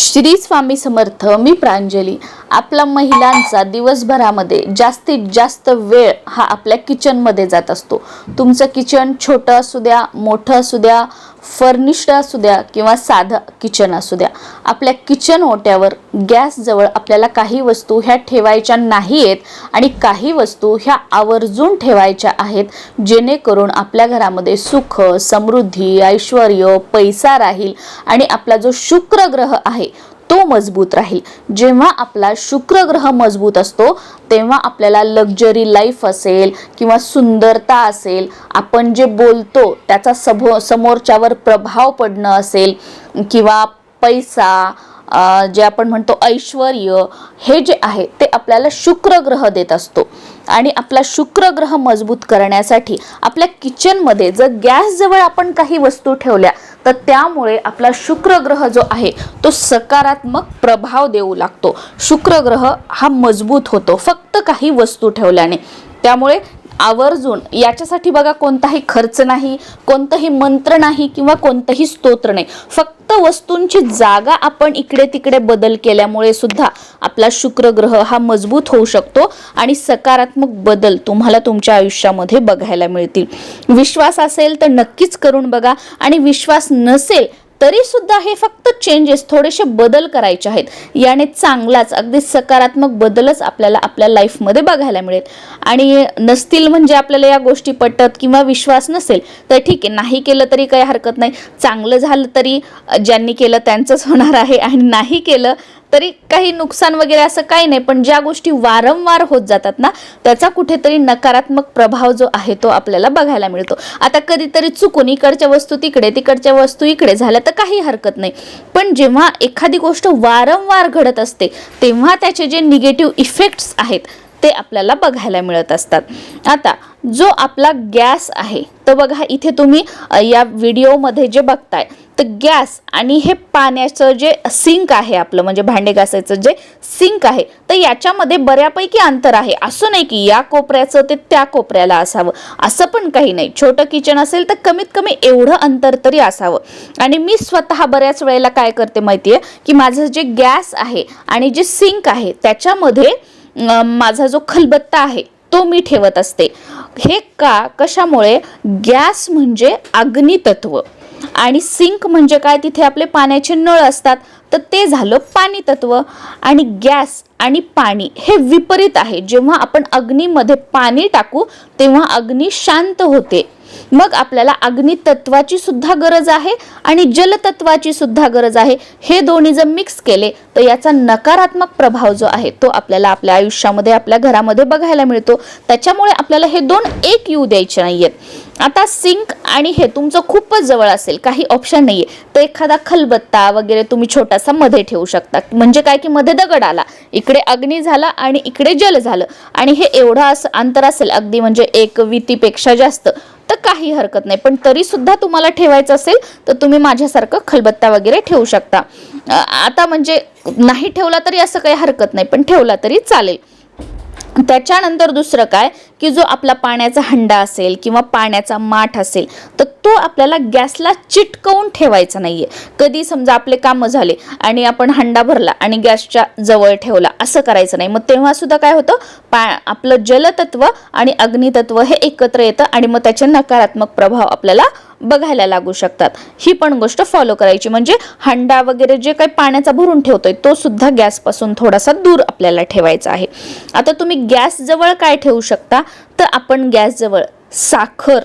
श्री स्वामी समर्थ मी प्रांजली. आपला महिलांचा दिवसभरामध्ये जास्तीत जास्त वेळ हा आपल्या किचनमध्ये जात असतो. तुमचं किचन छोटं असू द्या मोठं असू द्या फर्निश्ड असू द्या किंवा साधं किचन असू द्या. आपल्या किचन ओट्यावर गॅसजवळ आपल्याला काही वस्तू ह्या ठेवायच्या नाही आहेत आणि काही वस्तू ह्या आवर्जून ठेवायच्या आहेत जेणेकरून आपल्या घरामध्ये सुख समृद्धी ऐश्वर पैसा राहील आणि आपला जो शुक्र ग्रह आहे तो मजबूत राहील. जेव्हा आपला शुक्र ग्रह मजबूत असतो तेव्हा आपल्याला लक्झरी लाईफ असेल किंवा सुंदरता असेल आपण जे बोलतो त्याचा सबो समोरच्यावर प्रभाव पडणं असेल किंवा पैसा जे आपण म्हणतो ऐश्वर हे जे आहे ते आपल्याला शुक्र ग्रह देत असतो. आणि आपला शुक्र ग्रह मजबूत करण्यासाठी आपल्या किचनमध्ये जर गॅसजवळ आपण काही वस्तू ठेवल्या तर त्यामुळे आपला शुक्र ग्रह जो आहे तो सकारात्मक प्रभाव देऊ लागतो. शुक्र ग्रह हा मजबूत होतो फक्त काही वस्तू ठेवल्याने. त्यामुळे आवर्जून याच्यासाठी बघा कोणताही खर्च नाही कोणतंही मंत्र नाही किंवा कोणतंही स्तोत्र नाही. फक्त वस्तूंची जागा आपण इकडे तिकडे बदल केल्यामुळे सुद्धा आपला शुक्र ग्रह हा मजबूत होऊ शकतो आणि सकारात्मक बदल तुम्हाला तुमच्या आयुष्यामध्ये बघायला मिळतील. विश्वास असेल तर नक्कीच करून बघा आणि विश्वास नसेल तरी सुद्धा हे फक्त चेंजेस थोडेसे बदल करायचे आहेत. याने चांगलाच अगदी सकारात्मक बदलच आपल्याला आपल्या लाईफमध्ये बघायला मिळेल. आणि नसतील म्हणजे आपल्याला या गोष्टी पटत किंवा विश्वास नसेल तर ठीक आहे नाही केलं तरी काही हरकत नाही. चांगलं झालं तरी ज्यांनी केलं त्यांचंच होणार आहे. आणि नाही केलं तरी काही नुकसान वगैरे असं काही नाही पण ज्या गोष्टी वारंवार होत जातात ना त्याचा कुठेतरी नकारात्मक प्रभाव जो आहे तो आपल्याला बघायला मिळतो. आता कधीतरी चुकून इकडच्या वस्तू तिकडे तिकडच्या वस्तू इकडे झाल्या तर काही हरकत नाही. पण जेव्हा एखादी गोष्ट वारंवार घडत असते तेव्हा त्याचे जे निगेटिव्ह इफेक्ट्स आहेत ते आपल्याला बघायला मिळत असतात. आता जो आपला गॅस आहे तर बघा इथे तुम्ही या व्हिडिओमध्ये जे बघताय तर गॅस आणि हे पाण्याचं जे सिंक आहे आपलं म्हणजे भांडे घासायचं जे सिंक आहे तर याच्यामध्ये बऱ्यापैकी अंतर आहे. असं नाही की या कोपऱ्याचं ते त्या कोपऱ्याला असावं. असं पण काही नाही. छोटं किचन असेल तर कमीत कमी एवढं अंतर तरी असावं. आणि मी स्वतः बऱ्याच वेळेला काय करते माहिती आहे की माझं जे गॅस आहे आणि जे सिंक आहे त्याच्यामध्ये माझा जो खलबत्ता आहे तो मी ठेवत असते. हे का? कशामुळे? गॅस म्हणजे अग्नितत्व. आणि सिंक म्हणजे काय? तिथे आपले पाण्याचे नळ असतात. तर ते झालं पाणी तत्व आणि गॅस आणि पाणी हे विपरीत आहे. जेव्हा आपण अग्नीमध्ये पाणी टाकू तेव्हा अग्नी शांत होते. मग आपल्याला अग्नितत्वाची सुद्धा गरज आहे आणि जलतत्वाची सुद्धा गरज आहे. हे दोन्ही जर मिक्स केले तर याचा नकारात्मक प्रभाव जो आहे तो आपल्याला आपल्या आयुष्यामध्ये आपल्या घरामध्ये बघायला मिळतो. त्याच्यामुळे आपल्याला हे दोन एक येऊ द्यायचे नाहीयेत. आता सिंक आणि हे तुमचं खूपच जवळ असेल काही ऑप्शन नाहीये. तर एखादा खलबत्ता वगैरे तुम्ही छोटा असा मध्ये ठेवू शकता. म्हणजे काय की मध्ये दगड आला. इकडे अग्नी झाला आणि इकडे जल झालं. आणि हे एवढं असं अंतर असेल अगदी म्हणजे एक वितीपेक्षा जास्त तर काही हरकत नाही. पण तरी सुद्धा तुम्हाला ठेवायचं असेल तर तुम्ही माझ्यासारखं खलबत्ता वगैरे ठेवू शकता. आता म्हणजे नाही ठेवला तरी असं काही हरकत नाही पण ठेवला तरी चालेल. त्याच्यानंतर दुसरं काय? की जो आपला पाण्याचा हंडा असेल किंवा पाण्याचा माठ असेल तर तो आपल्याला गॅसला चिटकवून ठेवायचा नाहीये. कधी समजा आपले कामं झाले आणि आपण हंडा भरला आणि गॅसच्या जवळ ठेवला असं करायचं नाही. मग तेव्हा सुद्धा काय होतं? पा आपलं जलतत्व आणि अग्नितत्व हे एकत्र येतं आणि मग त्याचे नकारात्मक प्रभाव आपल्याला बघायला लागू शकतात. ही पण गोष्ट फॉलो करायची. म्हणजे हंडा वगैरे जे काही पाण्याचा भरून ठेवतोय तो सुद्धा गॅसपासून थोडासा दूर आपल्याला ठेवायचा आहे. आता तुम्ही गॅस जवळ काय ठेवू शकता? तर आपण गॅस जवळ साखर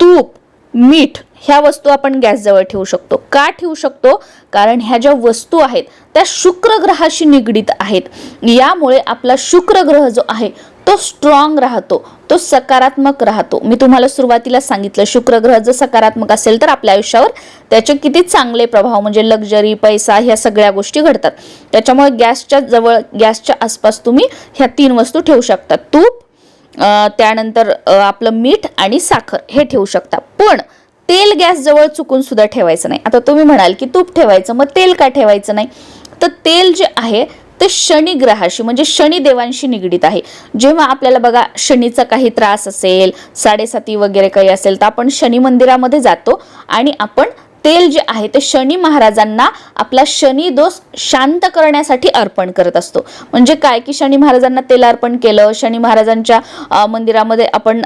तूप मीठ ह्या वस्तू आपण गॅसजवळ ठेवू शकतो. का ठेवू शकतो? कारण ह्या ज्या वस्तू आहेत त्या शुक्र ग्रहाशी निगडीत आहेत. यामुळे आपला शुक्र ग्रह जो आहे तो स्ट्रॉंग राहतो तो सकारात्मक राहतो. मी तुम्हाला सुरुवातीला सांगितलं शुक्र ग्रह जर सकारात्मक असेल तर आपल्या आयुष्यावर त्याचे किती चांगले प्रभाव म्हणजे लक्झरी पैसा ह्या सगळ्या गोष्टी घडतात. त्याच्यामुळे गॅसच्या जवळ गॅसच्या आसपास तुम्ही ह्या तीन वस्तू ठेवू शकता. तूप त्यानंतर आपलं मीठ आणि साखर हे ठेवू शकता. पण तेल गॅस जवळ चुकून सुद्धा ठेवायचं नाही. आता तुम्ही म्हणाल की तूप ठेवायचं मग तेल का ठेवायचं नाही? तर तेल जे आहे ते शनी ग्रहाशी म्हणजे शनी देवांशी निगडीत आहे. जेव्हा आपल्याला बघा शनीचा काही त्रास असेल साडेसाती वगैरे काही असेल तर आपण शनी मंदिरामध्ये जातो आणि आपण तेल जे आहे ते शनी महाराजांना आपला शनी दोष शांत करण्यासाठी अर्पण करत असतो. म्हणजे काय की शनी महाराजांना तेल अर्पण केलं शनी महाराजांच्या मंदिरामध्ये आपण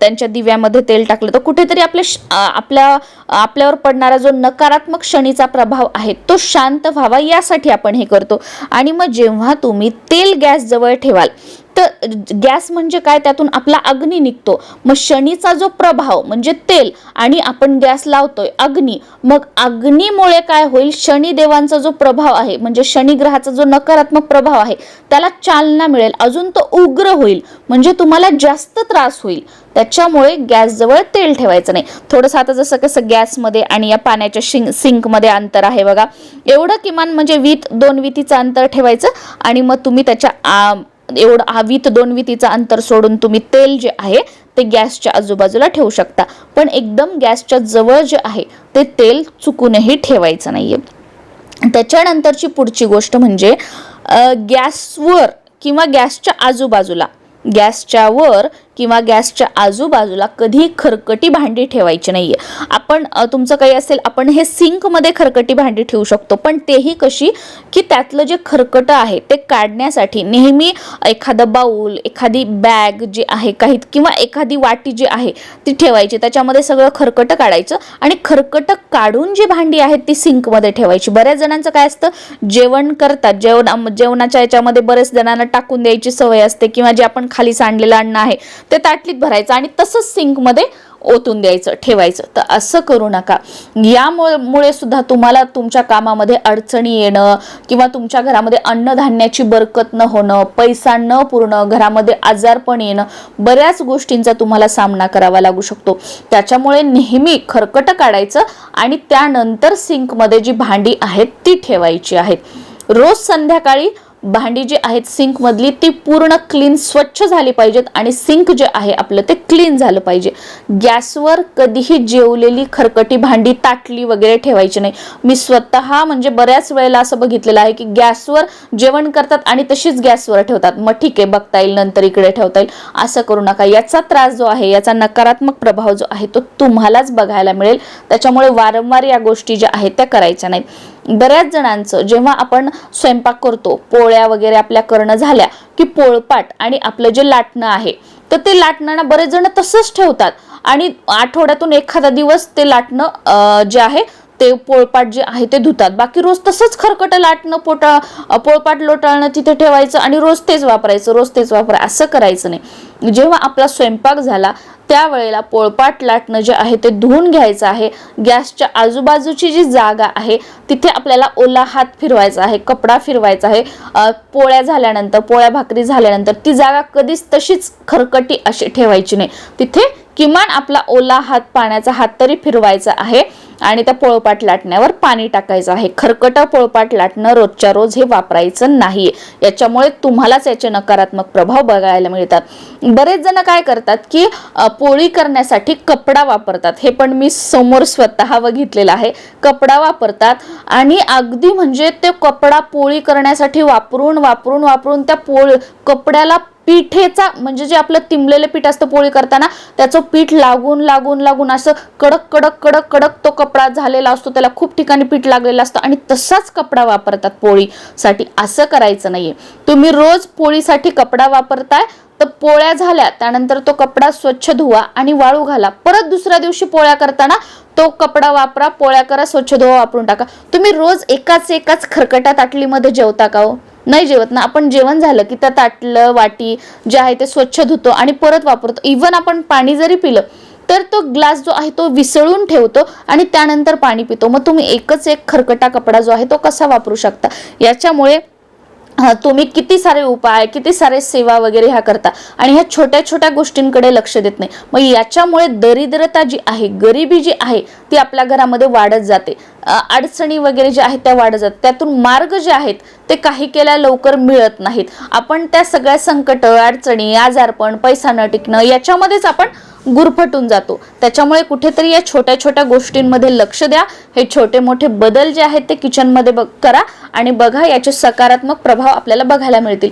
त्यांच्या दिव्यामध्ये तेल टाकलं तर कुठेतरी आपल्या आपल्या आपल्यावर पडणारा जो नकारात्मक शनीचा प्रभाव आहे तो शांत व्हावा यासाठी आपण हे करतो. आणि मग जेव्हा तुम्ही तेल गॅस जवळ ठेवाल गॅस म्हणजे काय? त्यातून आपला अग्नी निघतो. मग शनीचा जो प्रभाव म्हणजे तेल आणि आपण गॅस लावतोय अग्नी. मग अग्नीमुळे काय होईल? शनिदेवांचा जो प्रभाव आहे म्हणजे शनी ग्रहाचा जो नकारात्मक प्रभाव आहे त्याला चालना मिळेल. अजून तो उग्र होईल म्हणजे तुम्हाला जास्त त्रास होईल. त्याच्यामुळे गॅसजवळ तेल ठेवायचं नाही. थोडंसं आता जसं कसं गॅसमध्ये आणि या पाण्याच्या शिंक सिंकमध्ये अंतर आहे बघा. एवढं किमान म्हणजे वीत दोन वितीचं अंतर ठेवायचं आणि मग तुम्ही त्याच्या एवढं हा वीत दोन वितीचा अंतर सोडून तुम्ही तेल जे आहे ते गॅसच्या आजूबाजूला ठेवू शकता. पण एकदम गॅसच्या जवळ जे आहे ते तेल चुकूनही ठेवायचं नाहीये. त्याच्यानंतरची पुढची गोष्ट म्हणजे गॅसवर किंवा गॅसच्या आजूबाजूला गॅसच्या वर किंवा गॅसच्या आजूबाजूला कधी खरकटी भांडी ठेवायची नाहीये. आपण तुमचं काही असेल आपण हे सिंकमध्ये खरकटी भांडी ठेवू शकतो पण तेही कशी की त्यातलं जे खरकटं आहे ते काढण्यासाठी नेहमी एखादं बाऊल एखादी बॅग जी आहे काही किंवा एखादी वाटी जी आहे ती ठेवायची. त्याच्यामध्ये सगळं खरकटं काढायचं आणि खरकटं काढून जी भांडी आहेत ती सिंकमध्ये ठेवायची. बऱ्याच जणांचं काय असतं जेवण करतात जेवण जेवणाच्या याच्यामध्ये बरेच जणांना टाकून द्यायची सवय असते किंवा जे आपण खाली सांडलेलं अन्न आहे ते ताटलीत भरायचं आणि तसंच सिंकमध्ये ओतून द्यायचं ठेवायचं. तर असं करू नका. यामुळे मुळे सुद्धा तुम्हाला तुमच्या कामामध्ये अडचणी येणं किंवा तुमच्या घरामध्ये अन्नधान्याची बरकत न होणं पैसा न पूर्ण घरामध्ये आजारपण येणं बऱ्याच गोष्टींचा तुम्हाला सामना करावा लागू शकतो. त्याच्यामुळे नेहमी खरकटं काढायचं आणि त्यानंतर सिंकमध्ये जी भांडी आहेत ती ठेवायची आहेत. रोज संध्याकाळी भांडी जी आहेत सिंकमधली ती पूर्ण क्लीन स्वच्छ झाली पाहिजेत आणि सिंक जे आहे आपलं ते क्लीन झालं पाहिजे. गॅसवर कधीही जेवलेली खरकटी भांडी ताटली वगैरे ठेवायची नाही. मी स्वतः म्हणजे बऱ्याच वेळेला असं बघितलेलं आहे की गॅसवर जेवण करतात आणि तशीच गॅसवर ठेवतात. मग ठीक आहे बघता येईल नंतर इकडे ठेवता येईल. असं करू नका. याचा त्रास जो आहे याचा नकारात्मक प्रभाव जो आहे तो तुम्हालाच बघायला मिळेल. त्याच्यामुळे वारंवार या गोष्टी ज्या आहेत त्या करायच्या नाहीत. बऱ्याच जणांचं जेव्हा आपण स्वयंपाक करतो पोळ्या वगैरे आपल्या करणं झाल्या की पोळपाट आणि आपलं जे लाटणं आहे तर ते लाटणंना बरेच जण तसंच ठेवतात. आणि आठवड्यातून एखादा दिवस ते लाटणं जे आहे ते पोळपाट जे आहे ते धुतात. बाकी रोज तसंच खरकटं लाटणं पोटा पोळपाट लोटाळणं तिथे ठेवायचं आणि रोज तेच वापरायचं रोज तेच वापरायचं असं करायचं नाही. जेव्हा आपला स्वयंपाक झाला त्यावेळेला पोळपाट लाटणं जे आहे ते धुवून घ्यायचं आहे. गॅसच्या आजूबाजूची जी जागा आहे तिथे आपल्याला ओला हात फिरवायचा आहे कपडा फिरवायचा आहे. पोळ्या झाल्यानंतर पोळ्या भाकरी झाल्यानंतर ती जागा कधीच तशीच खरकटी अशी ठेवायची नाही. तिथे किमान आपला ओला हात पाण्याचा हात तरी फिरवायचा आहे. आणि त्या पोळपाट लाटण्यावर पाणी टाकायचं आहे. खरकटं पोळपाट लाटणं रोजच्या रोज हे वापरायचं नाही. याच्यामुळे तुम्हालाच याचे नकारात्मक प्रभाव बघायला मिळतात. बरेच जण काय करतात की पोळी करण्यासाठी कपडा वापरतात. हे पण मी समोर स्वतः बघितलेलं आहे. कपडा वापरतात आणि अगदी म्हणजे ते कपडा पोळी करण्यासाठी वापरून वापरून वापरून त्या पोळ कपड्याला पिठेचा म्हणजे जे आपलं तिंबलेलं पीठ असतं पोळी करताना त्याचं पीठ लागून लागून लागून असं कडक कडक कडक कडक तो कपडा झालेला असतो त्याला खूप ठिकाणी पीठ लागलेलं असतं आणि तसाच कपडा वापरतात पोळीसाठी. असं करायचं नाहीये. तुम्ही रोज पोळीसाठी कपडा वापरताय तर पोळ्या झाल्या त्यानंतर तो कपडा स्वच्छ धुवा आणि वाळू घाला. परत दुसऱ्या दिवशी पोळ्या करताना तो कपडा वापरा पोळ्या करा स्वच्छ धुवा वापरून टाका. तुम्ही रोज एकाच एकाच खरकटा ताटलीमध्ये जेवता का हो? नाही जेवत ना. आपण जेवण झालं की त्या ताटलं वाटी जे आहे ते स्वच्छ धुतो आणि परत वापरतो. इवन आपण पाणी जरी पिलं तर तो ग्लास जो आहे तो विसळून ठेवतो आणि त्यानंतर पाणी पितो. मग तुम्ही एकच एक खरकटा कपडा जो आहे तो कसा वापरू शकता? याच्यामुळे तुम्ही किती सारे उपाय किती सारे सेवा वगैरे ह्या करता? आणि ह्या छोट्या छोट्या गोष्टींकडे लक्ष देत नाही. मग याच्यामुळे दरिद्रता जी आहे गरिबी जी आहे ती आपल्या घरामध्ये वाढत जाते. अडचणी वगैरे ज्या आहेत त्या वाढत जातात. त्यातून मार्ग जे आहेत ते काही केल्या लवकर मिळत नाहीत. आपण त्या सगळ्या संकट अडचणी आजारपण पैसा न टिकणं याच्यामध्येच आपण गुरफटून जातो. त्याच्यामुळे कुठेतरी या छोट्या छोट्या गोष्टींमध्ये लक्ष द्या. हे छोटे मोठे बदल जे आहेत ते किचनमध्ये बघ करा आणि बघा याचे सकारात्मक प्रभाव आपल्याला बघायला मिळतील.